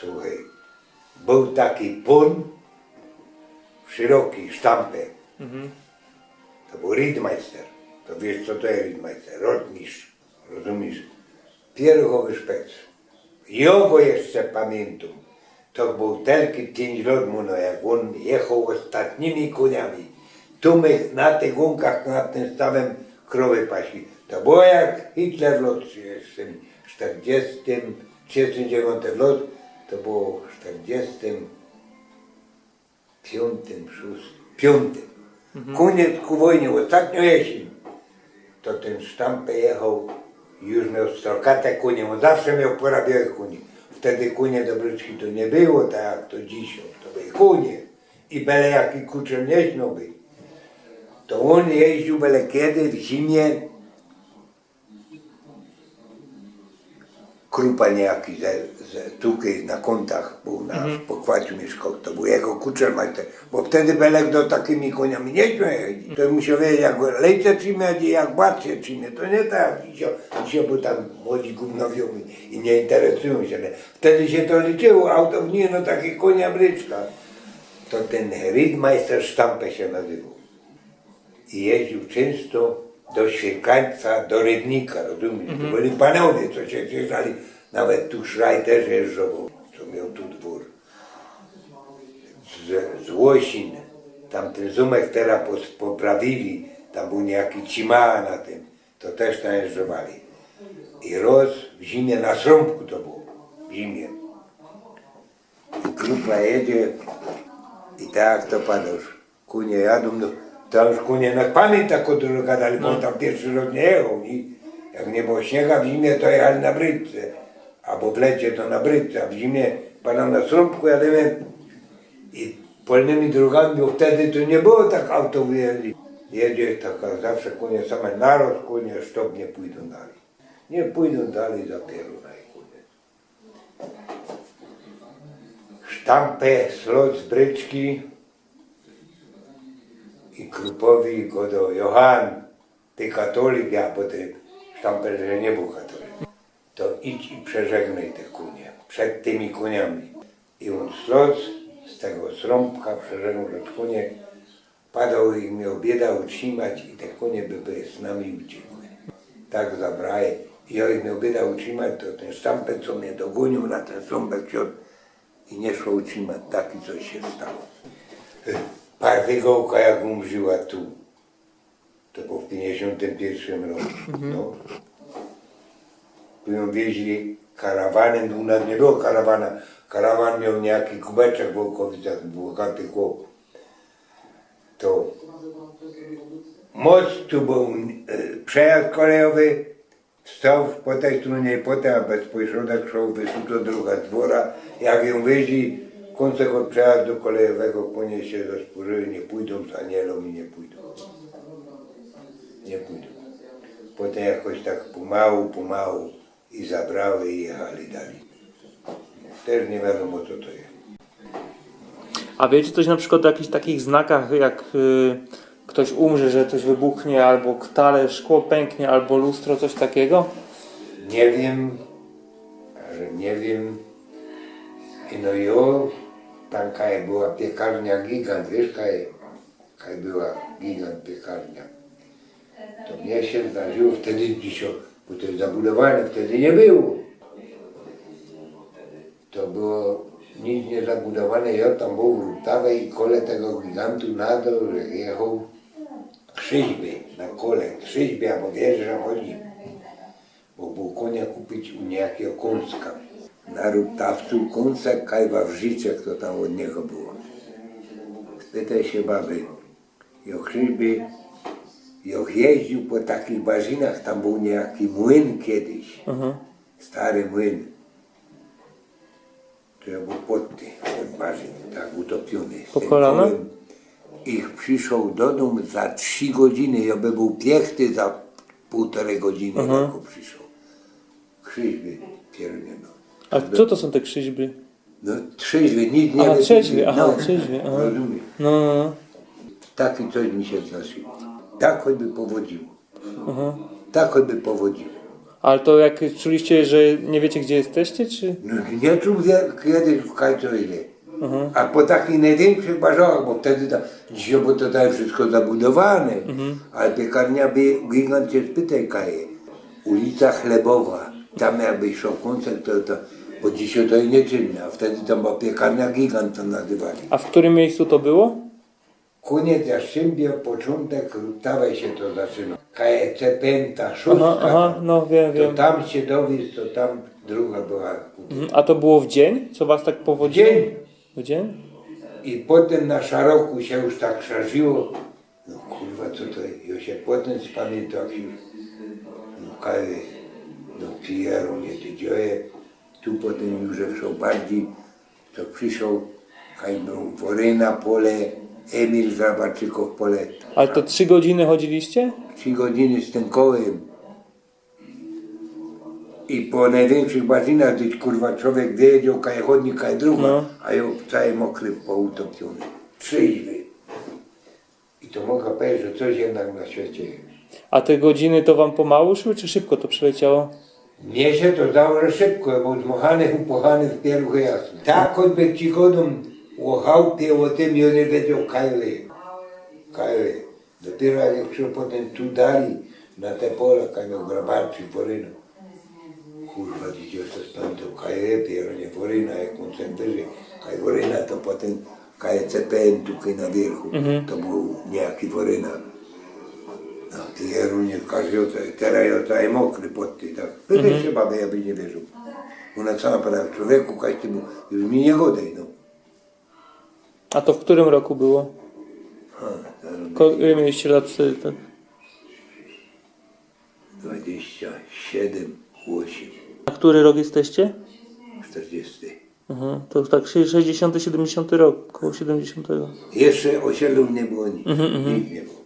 Słuchaj, był taki pun, szeroki, sztampę. To był Riedmeister. To wiesz co to jest Riedmeister? Rotmistrz, rozumiesz? Pierogowy szpec. Jego jeszcze pamiętam. To był tylko 5 lat mu, no jak on jechał ostatnimi koniami. Tu my na tych łąkach nad tym stawem krowy pasi. To było jak Hitler lot 40, 39 lot, to było w 40 piątym, szóstym, piątym. Koniec ku wojnie, ostatnio jesień. To ten sztampę jechał, już miał strokate kunie, on zawsze miał porabiałe kunie. Wtedy kunie do bryczki to nie było tak jak to dzisiaj, to były kunie. I byle jaki kuczer nie być. To on jeździł byle kiedy w zimie krupa niejaki ze, ze tuki na kątach był na pokładziu mieszkał, to był jego kuczermajster, bo wtedy Belek do takimi koniami nie śmiał jeździć. To musiał wiedzieć jak lejce trzymać i jak babcie trzymać, to nie tak dzisiaj, dzisiaj bo tam młodzi gównowią i, i nie interesują się, wtedy się to liczyło, auto w nie, no takie konia bryczka. To ten Riedmeister Sztampę się nazywał i jeździł często do Świekańca, do Rybnika, rozumiesz? To byli panowie, co się zjeżdżali, nawet tu Szraj też jeżdżował, co miał tu dwór. Z, z Łosin, tam ten zumek teraz poprawili, tam był niejaki Cima na tym, to też tam jeżdżowali. I roz w zimie na Srąbku to było, w zimie. I grupa jedzie i tak to padasz. Kunie jadą, no, to już kunie na pamięć taką dużo gadali, bo on tam pierwszy rok nie jechał. Nie? Jak nie było śniega w zimie, to jechali na brydce. Albo w lecie to na brydce, a w zimie pana na srąbku jademy i polnymi drogami, bo wtedy to nie było tak auto wyjeździ. Jedzie taka zawsze kunie same narost, kunie sztop nie pójdą dalej. Nie pójdą dalej zapiero na kunie. Sztampę, slot z bryczki i Krupowi go do Johan, ty katolik, ja potem sztampę, że nie był katolik. To idź i przeżegnaj te kunie przed tymi koniami. I on slot z tego srąbka przeżegnał przed kunie, padał i miał bieda utrzymać i te konie by były z nami uciekły. Tak zabraje. I ja ich miał bieda utrzymać, to ten sztampę, co mnie dogonił na ten srąbek i nie szło utrzymać. Taki coś się stało. Partygołka jak umrzyła tu. To było w 51 roku. No. Tu ją wieźli karawanem, u nas nie było karawana. Karawan miał niejaki kubeczek w Łukowicach, bogaty chłop. To most tu był e, przejazd kolejowy, stał po tej stronie i po tej, a bezpośrodek szło wysuto druga z dwora. Jak ją wieźli, od przejazdu kolejowego konie się rozporzyły, nie pójdą z anielą i nie pójdą. Nie pójdą. Potem jakoś tak pomału, pomału i zabrały i jechali dalej. Też nie wiadomo co to jest. A wiecie coś na przykład o jakichś takich znakach, jak y, ktoś umrze, że coś wybuchnie, albo ktale, szkło pęknie, albo lustro, coś takiego? Nie wiem, że nie wiem. I no i o, tam kaj była piekarnia gigant, wiesz kaj, kaj była gigant piekarnia. To mnie się zdarzyło wtedy dzisiaj, bo to jest zabudowane, wtedy nie było. To było nic nie zabudowane, ja tam był w i kole tego gigantu na dół, jechał krzyżby na kole, krzyżby, albo wiesz, że chodzi bo było konia kupić u niejakiego kąska. Na rutawcu kąsek kajwa w życie, kto tam od niego było. Spytaj się baby, jak chyby, jak jeździł po takich bazinach, tam był niejaki młyn kiedyś, stary młyn. To ja był pod ty, pod barzyn, tak utopiony. Po kolana? Ich przyszł do domu za trzy godziny, ja by był piechty za półtorej godziny, jak przyszł. Krzyżby pierdolą. A co to są te krzyżby? No trzeźwy, nic nie Aha, wypili. trzeźwy, aha, no, trzeźwy, aha. Rozumiesz? No, no, no. Taki coś mi się zdarzyło. Tak choćby powodziło. Aha. Tak choćby powodziło. Ale to jak czuliście, że nie wiecie gdzie jesteście, czy? No, nie czuł kiedyś w Kajcowie. A po takich największych barzach, bo wtedy tam, dzisiaj bo to tam wszystko zabudowane, ale piekarnia by gigant się spytaj kaje. Ulica Chlebowa, tam jakby szło koncert, to, to, bo dzisiaj to i nie czynne, a wtedy tam była piekarnia gigant to nazywali. A w którym miejscu to było? Koniec Jastrzębia, początek Rutawę się to zaczyna. KEC Pęta, szóstka. Aha, aha, no wiem, To wiem. tam się dowiózł, to tam druga była. Mhm. A to było w dzień? Co was tak powodziło? Dzień. W dzień? I potem na szaroku się już tak szarziło. No kurwa, co to? Ja się potem spamiętam, jak już no no Pieru, nie ty dzieje. Tu potem już szedł bardziej, to przyszedł, kaj był Woryna pole, Emil Grabarczykow pole. Ale to trzy godziny chodziliście? Trzy godziny z tym kołem. I po największych bazinach, gdzieś kurwa człowiek wiedział, kaj chodnik, kaj druga, No. a ja cały mokry, poutopiony. Trzeźwy. I to mogę powiedzieć, że coś jednak na świecie jest. A te godziny to wam pomału szły, czy szybko to przeleciało? Мне се то дал разсыпку, а вот Муханов у Пуханов первый ясно. Так вот бы чигодом огав пивотим и не ведел кайли. Кайли. Допира, якщо потім ту далі на те поле, кай ми в Грабарці порину. Kurva, ti ćeš se spantil, kaj je piro, ne vorina, jak on se drži, kaj vorina, to potem, kaj je cepen tukaj na vrhu, mm -hmm. to bo nejaki vorina. Teraz ja cały mokry pod ty, tak. Pytaj się babę, ja by nie wierzył. Ona cała para człowieku, każdy mu, już mi nie godaj, no. A to w którym roku było? Ha, Ko- Ile mieliście lat wtedy? Tak? 27, 8, A który rok jesteście? 40. Mhm. To tak 60-70 rok, około 70. Jeszcze osiedlu nie było nic, nic nie było.